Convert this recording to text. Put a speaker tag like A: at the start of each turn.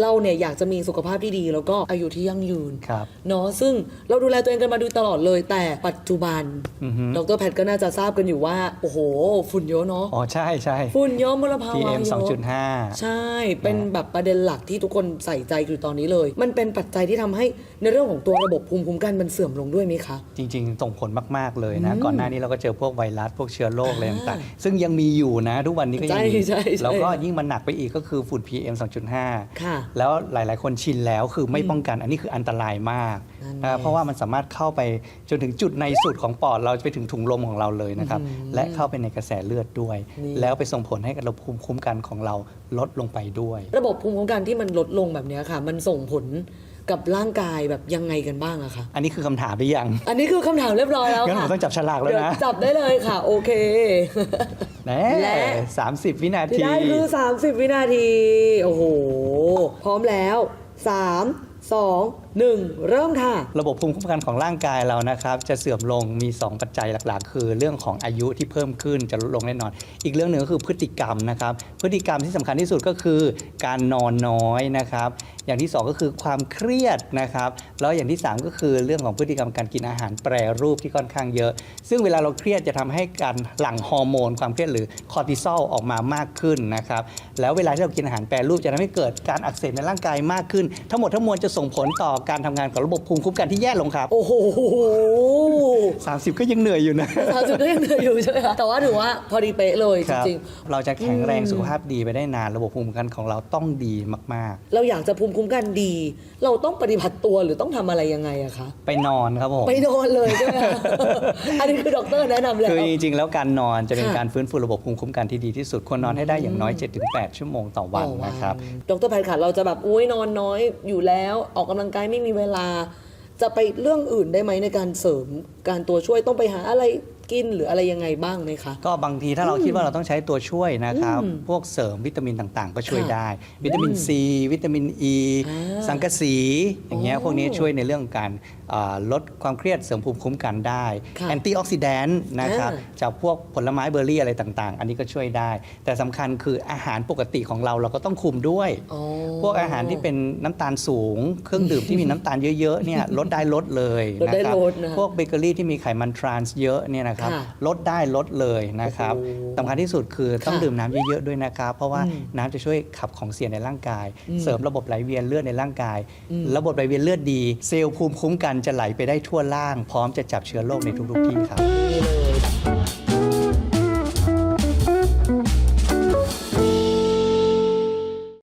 A: เราเนี่ยอยากจะมีสุขภาพที่ดี แล้วก็อายุที่ยั่งยืน
B: ครับ
A: เนาะซึ่งเราดูแลตัวเองกันมาโดยตลอดเลย แต่ปัจจุบัน
B: อือฮึ
A: ดรแพทย์ก็น่าจะทราบกันอยู่ว่า โอ้โห ฝุ่นเยอะเนาะ
B: อ๋อใช่ใช่
A: ฝุ่นเยอะมลภาวะ
B: PM
A: เยอะ
B: 2.5
A: ใช่ เป็นแบบประเด็นหลักที่ทุกคนใส่ใจอยู่ตอนนี้เลย มันเป็นปัจจัยที่ทำให้ในเรื่องของตัวระบบภูมิคุ้มกันมันเสื่อมลงด้วยไหมคะ
B: จริง ๆ ส่งผลมาก ๆ เลยนะ
A: อืม
B: ก่อนหน้านี้เราก็เจอพวกไวรัส พวกเชื้อโรคอะไร
A: อ่า
B: ต่างๆ ซึ่งยังมีอยู่นะ ทุกวันนี้ก็ยังมี
A: ใช่ใช่ใช่
B: แล้วก็ยิ่งมันหนักไปอีกก็คือฝุ่น PM 2.5
A: ค่ะ
B: แล้วหลาย ๆ คนชินแล้วคือไม่ป้องกันอันนี้คืออันตรายมาก
A: นั่นไง
B: นะเพราะว่ามันสามารถเข้าไปจนถึงจุดในสุดของปอดเราไปถึงถุงลมของเราเลยนะครับ
A: อืม
B: และเข้าไปในกระแสเลือดด้วย
A: นี่
B: แล้วไปส่งผลให้ระบบภูมิคุ้มกันของเราลดลงไปด้วย
A: ระบบภูมิคุ้มกันที่มันลดลงแบบเนี้ยค่ะ มันส่งผล กับร่างกายแบบยังไงกันบ้างอะคะ
B: อันนี้คือคำถามหรือยัง
A: อันนี้คือคำถามเรียบร้อยแล้ว
B: งั้นผ
A: ค่ะ
B: มต้องจับฉลากแล้ว
A: เดี๋ยว
B: นะ
A: จับได้เลยค่ะ โอเค
B: แน่
A: และ
B: สามสิบวินา
A: ที่
B: ที
A: ได้คือ 30 วินาที โอ้โห พร้อมแล้ว 3 2 1 เริ่มค่ะ
B: ระบบภูมิคุ้มกันของร่างกายเรานะครับ จะเสื่อมลงมี 2 ปัจจัยหลักๆ คือเรื่องของอายุที่เพิ่มขึ้นจะลดลงแน่นอน อีกเรื่องหนึ่งก็คือพฤติกรรมนะครับ พฤติกรรมที่สำคัญที่สุดก็คือ การนอนน้อยนะครับ อย่างที่ 2 ก็คือความเครียดนะครับ แล้วอย่างที่ 3 ก็คือเรื่องของพฤติกรรมการกินอาหารแปรรูปที่ค่อนข้างเยอะ ซึ่งเวลาเราเครียดจะทำให้การหลั่งฮอร์โมนความเครียดหรือคอร์ติซอลออกมามากขึ้นนะครับ แล้วเวลาที่เรากินอาหารแปรรูปจะทำให้เกิดการอักเสบในร่างกายมากขึ้น ทั้งหมดทั้งมวลจะส่งผลต่อการทำงานของระบบภูมิคุ้มกันที่แย่ลงครับ
A: โอ้โห
B: 30 ก็ยังเหนื่อยอยู่นะ
A: สามสิบก็ยังเหนื่อยอยู่ใช่ไหมคะแต่ว่าถือว่าพอดีเป๊ะเลยจ
B: ครับ
A: ริง
B: เราจะแข็งแรง
A: อืม
B: สุขภาพดีไปได้นานระบบภูมิคุ้มกันของเราต้องดีมาก
A: ๆ เราอยากจะภูมิคุ้มกันดี เราต้องปฏิบัติตัวหรือต้องทำอะไรยังไงอะคะ
B: ๆ ไปนอนครับผม
A: ไปนอนเลยใช่ไหมคะ อันนี้คือด็อกเตอร์แนะนำแล้ว
B: คือจริงๆ แล้วการนอนจะเป็น
A: ค่ะ
B: การฟื้นฟูระบบภูมิคุ้มกันที่ดีที่สุดควรนอนให้ได้อย่างน้อย 7-8 ชั่วโมงต่อวันนะครับ
A: ดรแพทย์ค่ะเราจะแบบอุ้ยนอนน้อยอยู่แล้ว ออกกำลังกายไม่มีเวลา จะไปเรื่องอื่นได้ไหมในการเสริมการตัวช่วยต้องไปหาอะไร กินหรืออะไรยังไงบ้างไหมคะ
B: ก็บางทีถ้าเราคิดว่าเราต้องใช้ตัวช่วยนะครับ
A: อืม
B: พวกเสริมวิตามินต่างๆ ก็ช่วย
A: ค่ะ
B: ได้ วิตามินซี วิตามินอ e, ี
A: อ่า
B: สังกะสี อย่างเงี้ย
A: โอ้
B: พวกนี้ช่วยในเรื่องการอ่าลดความเครียดเสริมภูมิคุ้มกันได้
A: ค่ะ
B: แอนตี้ออกซิแดนต์นะครับ
A: อ่า
B: จากพวกผลไม้เบอร์รี่อะไรต่างๆ อันนี้ก็ช่วยได้ แต่สำคัญคืออาหารปกติของเราเราก็ต้องคุมด้วย
A: อ๋อ
B: พวกอาหารที่เป็นน้ำตาลสูง เครื่องดื่มที่มีน้ำตาลเยอะๆเนี่ยลดได้ลดเลย
A: ลดได้
B: นะครับ
A: ลดนะ
B: พวกเบเกอรี่ที่มีไขมันทรานส์เยอะเนี่ยนะครับ
A: ค่ะ
B: ลดได้ลดเลยนะครับ
A: โอ้โห
B: สำคัญที่สุดคือต้อง
A: ค่ะ
B: ดื่มน้ำเยอะๆด้วยนะครับ เพราะว่า
A: อืม
B: น้ำจะช่วยขับของเสียในร่างกาย
A: อืม
B: เสริมระบบไหลเวียนเลือดในร่างกาย
A: อืม
B: ระบบไหลเวียนเลือดดี เซลล์ภูมิคุ้มกันจะไหลไปได้ทั่วล่าง พร้อมจะจับเชื้อโรคในทุกๆที่ครับ
A: นี่เลย